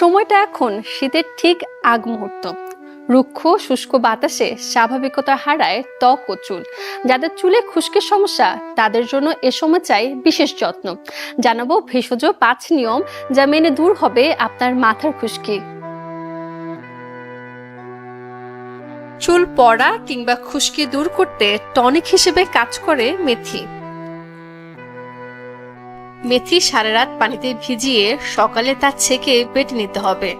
সময়টা এখন শীতের ঠিক আগ মুহূর্ত। রুক্ষ, শুষ্ক বাতাসে স্বাভাবিকতা হারায় ত্বক ও চুল। যাদের চুলে খুশকির সমস্যা, তাদের জন্য এ সময় চাই বিশেষ যত্ন। জানাব ভেষজ পাঁচ নিয়ম যা মেনে দূর হবে আপনার মাথার খুশকি। চুল পড়া কিংবা খুশকি দূর করতে টনিক হিসেবে কাজ করে মেথি। মেথি সারা রাত পানিতে ভিজিয়ে সকালে তা ছেঁকে বেটে নিতে হবে।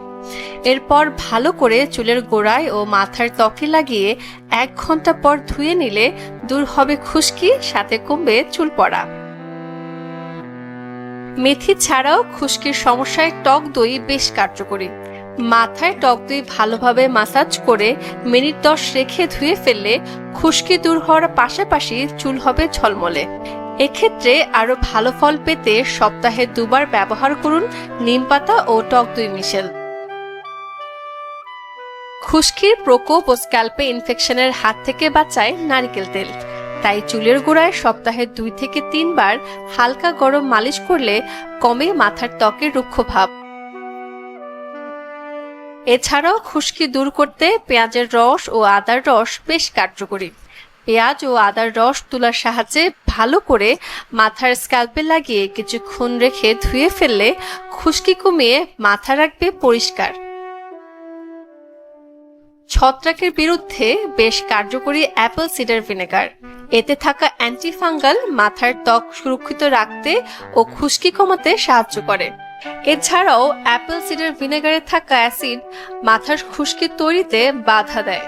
এরপর ভালো করে চুলের গোড়ায় ও মাথার ত্বকে লাগিয়ে এক ঘণ্টা পর ধুয়ে নিলে দূর হবে খুশকি, সাথে কমবে চুল পড়া। মেথি ছাড়াও খুশকির সমস্যায় টক দই বেশ কার্যকরী। মাথায় টক দই ভালোভাবে মাসাজ করে মিনিট দশ রেখে ধুয়ে ফেললে খুশকি দূর হওয়ার পাশাপাশি চুল হবে ঝলমলে। এক্ষেত্রে আরও ভালো ফল পেতে সপ্তাহে দুবার ব্যবহার করুন নিম পাতা ও টক দই মিশেল। খুশকির প্রকোপ ও স্ক্যাল্পে ইনফেকশনের হাত থেকে বাঁচায় নারকেল তেল। তাই চুলের গোড়ায় সপ্তাহে দুই থেকে তিনবার হালকা গরম মালিশ করলে কমে মাথার ত্বকের রুক্ষ ভাব। এছাড়াও খুশকি দূর করতে পেঁয়াজের রস ও আদার রস বেশ কার্যকরী। পেঁয়াজ ও আদার রস তুলার সাহায্যে ভালো করে মাথার স্ক্যাল্পে লাগিয়ে কিছুক্ষণ রেখে ধুয়ে ফেললে খুশকি কমিয়ে মাথা রাখবে পরিষ্কার। ছত্রাকের বিরুদ্ধে বেশ কার্যকরী অ্যাপেল সিডার ভিনেগার। এতে থাকা অ্যান্টিফাঙ্গাল মাথার ত্বক সুরক্ষিত রাখতে ও খুশকি কমাতে সাহায্য করে। এছাড়াও অ্যাপেল সিডার ভিনেগারে থাকা অ্যাসিড মাথার খুশকি তৈরিতে বাধা দেয়।